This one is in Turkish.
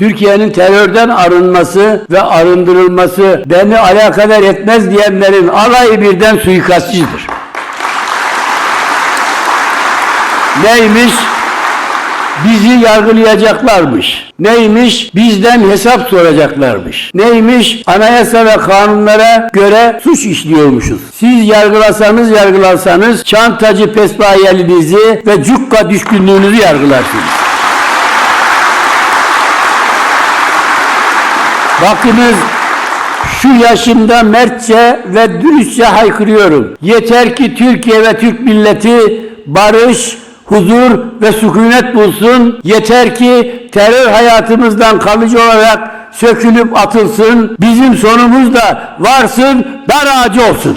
Türkiye'nin terörden arınması ve arındırılması beni alakadar etmez diyenlerin alayı birden suikastçıdır. Neymiş? Bizi yargılayacaklarmış. Neymiş? Bizden hesap soracaklarmış. Neymiş? Anayasa ve kanunlara göre suç işliyormuşuz. Siz yargılasanız yargılarsanız çantacı pesbayelinizi ve cukka düşkünlüğünüzü yargılarsınız. Bakınız şu yaşımda mertçe ve dürüstçe haykırıyorum. Yeter ki Türkiye ve Türk milleti barış, huzur ve sükunet bulsun. Yeter ki terör hayatımızdan kalıcı olarak sökülüp atılsın. Bizim sonumuz da varsın, dar ağacı olsun.